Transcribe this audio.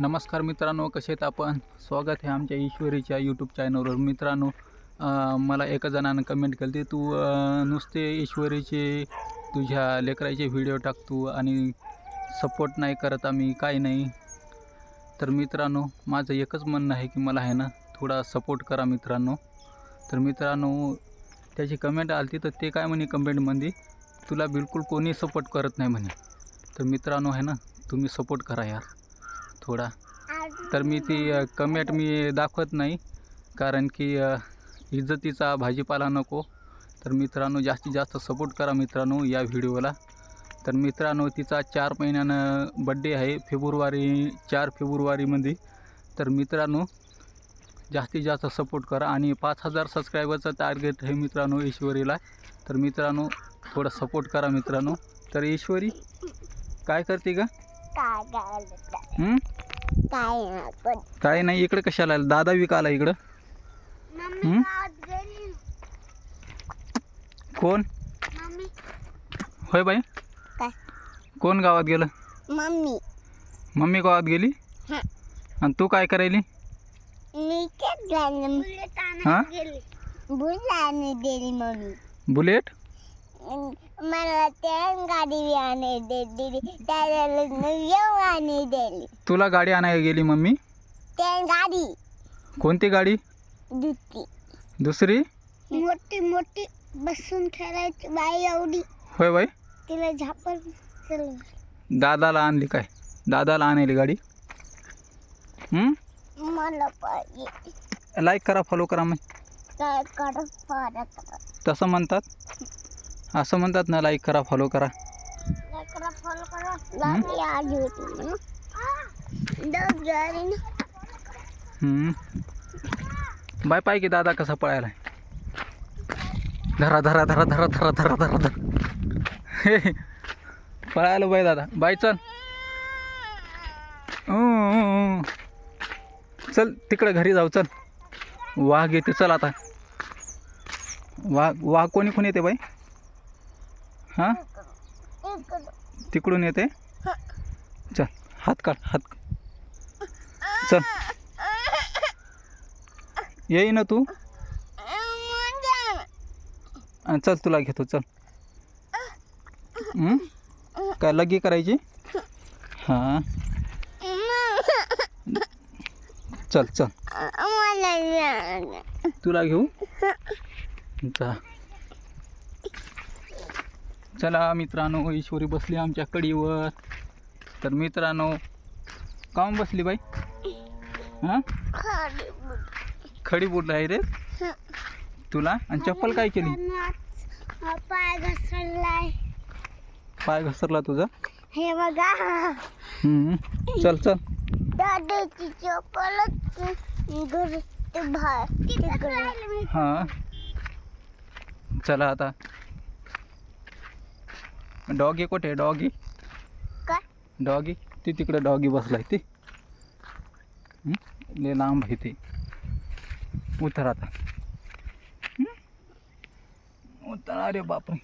नमस्कार मित्रांनो कसे आहेत आपण? स्वागत आहे आमच्या ईश्वरीच्या यूट्यूब चॅनलवर मित्रांनो मला एका जणानं कमेंट केली ते तू नुसते ईश्वरीचे तुझ्या लेकराचे व्हिडिओ टाकतो आणि सपोर्ट नाही करत आम्ही काय नाही. तर मित्रांनो माझं एकच म्हणणं आहे की मला आहे ना थोडा सपोर्ट करा मित्रांनो. तर मित्रांनो त्याची कमेंट आली तर ते काय म्हणे कमेंटमध्ये तुला बिलकुल कोणी सपोर्ट करत नाही म्हणे. तर मित्रांनो आहे ना तुम्ही सपोर्ट करा यार. थोडा. तर मी ती कमेंट मी दाखवत नाही कारण की इज्जतीचा भाजीपाला नको. तर मित्रांनो जास्तीत जास्त सपोर्ट करा मित्रांनो या व्हिडिओला. तर मित्रांनो तिचा चार महिन्यानं बड्डे आहे फेब्रुवारी चार फेब्रुवारीमध्ये. तर मित्रांनो जास्तीत जास्त सपोर्ट करा. आणि पाच हजार सबस्क्रायबरचं टार्गेट आहे मित्रांनो ईश्वरीला तर मित्रांनो थोडं सपोर्ट करा मित्रांनो. तर ईश्वरी काय करते का काय नाही इकडे कशाला आला? दादा विका आला इकडं. मम्मी? गावात गेली. कोण? मम्मी. होय बाई. काय? कोण गावात गेलं? मम्मी. मम्मी गावात गेली? हं. आणि तू काय करायली? मी तेच झालं हां? बुलाने दिली मम्मी. बुलेट? मला त्या गाडी आणे दे दिली त्याला येऊ आणि दिली. तुला गाडी आणायला गेली मम्मी? त्या गाडी. कोणती गाडी? दुसरी. दुसरी? मोठी मोठी. बसून ठेवायची बाई एवढी. होय बाई. तिला झापर चल दादाला आणली काय? दादाला आणायली गाडी? मला पाहिजे. लाईक करा फॉलो करा मग. काय तसं म्हणतात? असं म्हणतात ना लाईक करा फॉलो करा. बाय पाय की दादा कसा पळायला धरा धरा धरा धरा धरा धरा धरा धरा. हे, पळायला बाय दादा. बाय चल. चल तिकडे घरी जाऊ चल. वाघ येते चल आता. वाघ वाघ कोणी कोण येते बाई? हां. तिकडून येते? चल हात काढ हात चल. येई ना तू. चल तुला घेतो चल? काय लगी करायची? हां. चल चल. तुला घेऊ? जा. चला मित्रांनो ईश्वरी बसली आमच्या कडीवर तर मित्रांनो काऊन बसली बाई? हां. खडी बुडला आहे रे. तुला? आणि चप्पल काय केली? हा पाय घसरलाय पाय घसरला तुझा? हे बघा. हम्म. चल चल. दादाची चप्पलच घर ते बाहेर. तिकडे. हां. चला आता. डॉगी कुठे डॉगी डॉगी ती तिकडे डॉगी बसलाय ती. ले लंब आहे ते. उतर आता. उतर अरे बापरे.